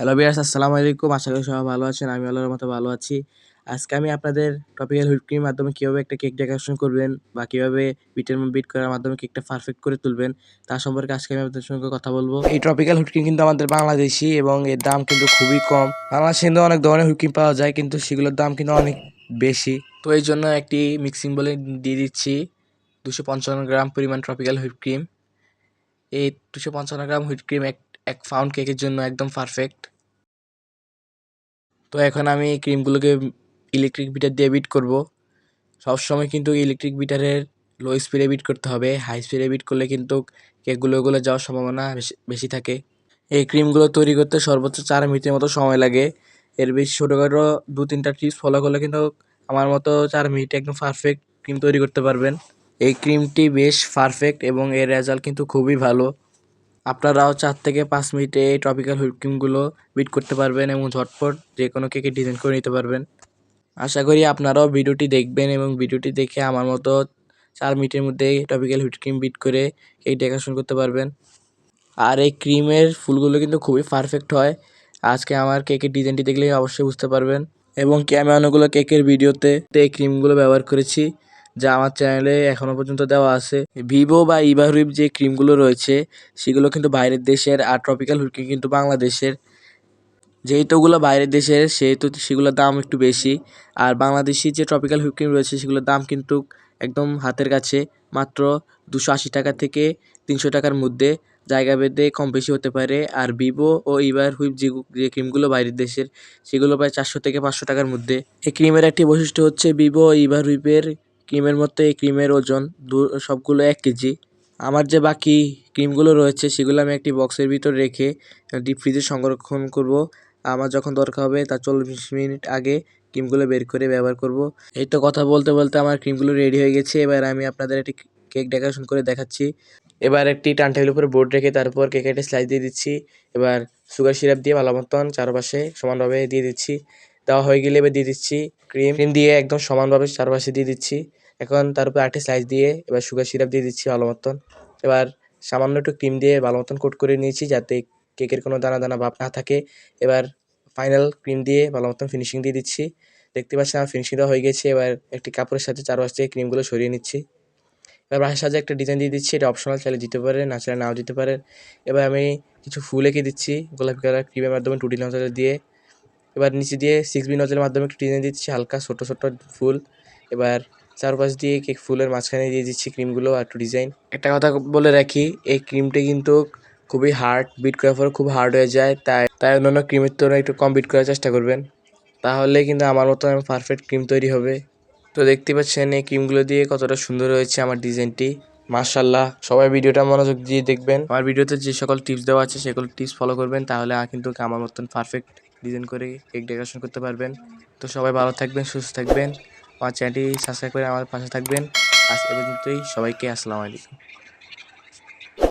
Hello বিয়ার্স আসসালামু আলাইকুম। আশা করি সবাই ভালো আছেন। আমি আল্লাহর মতো ভালো আছি। আজকে আমি আপনাদের টপিক্যাল হুইপ ক্রিমের মাধ্যমে কীভাবে একটা কেক ডেকোরেশন করবেন বা কীভাবে বিটের বিট করার মাধ্যমে কেকটা পারফেক্ট করে তুলবেন তার সম্পর্কে আজকে আমি আপনাদের সঙ্গে কথা বলব। এই টপিক্যাল হুইপ ক্রিম কিন্তু আমাদের বাংলাদেশি এবং এর দাম কিন্তু খুবই কম। বাংলাদেশে কিন্তু অনেক ধরনের হুইপ ক্রিম পাওয়া যায়, কিন্তু সেগুলোর দাম কিন্তু অনেক বেশি। তো এই জন্য একটি মিক্সিং বলে দিয়ে দিচ্ছি দুশো পঞ্চান্ন গ্রাম পরিমাণ ট্রপিক্যাল হুইপ ক্রিম। এই দুশো পঞ্চান্ন গ্রাম হুইপ ক্রিম এক এক পাউন্ড কেকের জন্য একদম পারফেক্ট তো এখন আমি ক্রিমগুলোকে ইলেকট্রিক বিটার দিয়ে বিট করব। সবসময় কিন্তু ইলেকট্রিক বিটারের লো স্পিডে বিট করতে হবে। হাই স্পিডে বিট করলে কিন্তু কেকগুলো ওগুলো যাওয়ার সম্ভাবনা বেশি বেশি থাকে। এই ক্রিমগুলো তৈরি করতে সর্বোচ্চ চার মিনিটের মতো সময় লাগে। এর বেশি ছোটোখাটো দু তিনটা টিপস ফলো করলে কিন্তু আমার মতো চার মিনিটে একদম পারফেক্ট ক্রিম তৈরি করতে পারবেন। এই ক্রিমটি বেশ পারফেক্ট এবং এর রেজাল্ট কিন্তু খুবই ভালো। আপনারাও চার থেকে পাঁচ মিনিটে এই টপিক্যাল হুইপ ক্রিমগুলো বিট করতে পারবেন এবং ঝটপট যে কোনো কেকে ডিজাইন করে নিতে পারবেন। আশা করি আপনারাও ভিডিওটি দেখবেন এবং ভিডিওটি দেখে আমার মতো চার মিনিটের মধ্যেই টপিক্যাল হুইপ ক্রিম বিট করে কেক ডেকোরেশন করতে পারবেন। আর এই ক্রিমের ফুলগুলো কিন্তু খুবই পারফেক্ট হয়। আজকে আমার কেকের ডিজাইনটি দেখলেই অবশ্যই বুঝতে পারবেন। এবং আমি অনেকগুলো কেকের ভিডিওতে এই ক্রিমগুলো ব্যবহার করেছি। যা আমার চ্যানেলে এখনও পর্যন্ত দেওয়া আছে। ভিভো বা ইভারুইভ যে ক্রিমগুলো রয়েছে, সেগুলো কিন্তু বাইরের দেশের আর ট্রপিক্যাল হুইপ কিন্তু বাংলাদেশের। যেহেতু ওগুলো বাইরের দেশের, সেহেতু সেগুলোর দাম একটু বেশি। আর বাংলাদেশি যে ট্রপিক্যাল হুইপ ক্রিম রয়েছে, সেগুলোর দাম কিন্তু একদম হাতের কাছে। মাত্র দুশো আশি টাকা থেকে তিনশো টাকার মধ্যে। জায়গা ভেদে কম বেশি হতে পারে। আর ভিভো ও ইভার হুইপ যে যে ক্রিমগুলো বাইরের দেশের, সেগুলো প্রায় চারশো থেকে পাঁচশো টাকার মধ্যে। এই ক্রিমের একটি বৈশিষ্ট্য হচ্ছে ভিভো ও ইভার হুইপের ক্রিমের মধ্যে এই ক্রিমের ওজন দু সবগুলো এক কেজি। আমার যে বাকি ক্রিমগুলো রয়েছে, সেগুলো আমি একটি বক্সের ভিতর রেখে ডিপ ফ্রিজে সংরক্ষণ করব। আমার যখন দরকার হবে, তার চল্লিশ মিনিট আগে ক্রিমগুলো বের করে ব্যবহার করব। এই তো কথা বলতে বলতে আমার ক্রিমগুলো রেডি হয়ে গেছে। এবার আমি আপনাদের একটি কেক ডেকোরেশন করে দেখাচ্ছি। এবার একটি টান টেবিলের উপরে বোর্ড রেখে তারপর কেকের স্লাইস দিয়ে দিচ্ছি। এবার সুগার সিরাপ দিয়ে ভালো মতন চারপাশে সমানভাবে দিয়ে দিচ্ছি। দেওয়া হয়ে গেলে এবার দিয়ে দিচ্ছি ক্রিম। ক্রিম দিয়ে একদম সমানভাবে চারপাশে দিয়ে দিচ্ছি। এখন তার উপরে আরেকটি স্লাইস দিয়ে এবার সুগার সিরাপ দিয়ে দিচ্ছি ভালো মতন। এবার সামান্য একটু ক্রিম দিয়ে ভালো মতন কোট করে নিয়েছি যাতে কেকের কোনো দানা দানা ভাব না থাকে। এবার ফাইনাল ক্রিম দিয়ে ভালো মতন ফিনিশিং দিয়ে দিচ্ছি। দেখতে পাচ্ছি আমার ফিনিশিং দেওয়া হয়ে গেছে। এবার একটি কাপড়ের সাথে চারপাশ থেকে ক্রিমগুলো সরিয়ে নিচ্ছি। এবার বাসার সাথে একটা ডিজাইন দিয়ে দিচ্ছি। এটা অপশনাল চাইলে দিতে পারে না চাইলে নাও দিতে পারেন। এবার আমি কিছু ফুল এঁকে দিচ্ছি। গোলাপি কালার ক্রিমের মাধ্যমে টুটি নজল দিয়ে। এবার নিচে দিয়ে সিক্স বি নজলের মাধ্যমে একটু ডিজাইন দিচ্ছি। হালকা ছোটো ছোটো ফুল। এবার চারপাশ দিয়ে কেক ফুলের মাঝখানে দিয়ে দিচ্ছি ক্রিমগুলো আর একটু ডিজাইন। একটা কথা বলে রাখি, এই ক্রিমটি কিন্তু খুবই হার্ড বিট করার পর খুব হার্ড হয়ে যায়, তাই তাই অন্যান্য ক্রিমের তুলনায় একটু কম বিট করার চেষ্টা করবেন। তাহলে কিন্তু আমার মতো পারফেক্ট ক্রিম তৈরি হবে। তো দেখতে পাচ্ছেন এই ক্রিমগুলো দিয়ে কতটা সুন্দর হয়েছে আমার ডিজাইনটি। মার্শাল্লাহ সবাই ভিডিওটা মনোযোগ দিয়ে দেখবেন। আমার ভিডিওতে যে সকল টিপস দেওয়া আছে, সেগুলো টিপস ফলো করবেন, তাহলে কিন্তু আমার মতন পারফেক্ট ডিজাইন করে কেক ডেকোরেশন করতে পারবেন। তো সবাই ভালো থাকবেন, সুস্থ থাকবেন। আমার চ্যানেলটি সাবস্ক্রাইব করে আমার পাশে থাকবেন। আজ এ পর্যন্তই। সবাইকে আসসালামু আলাইকুম।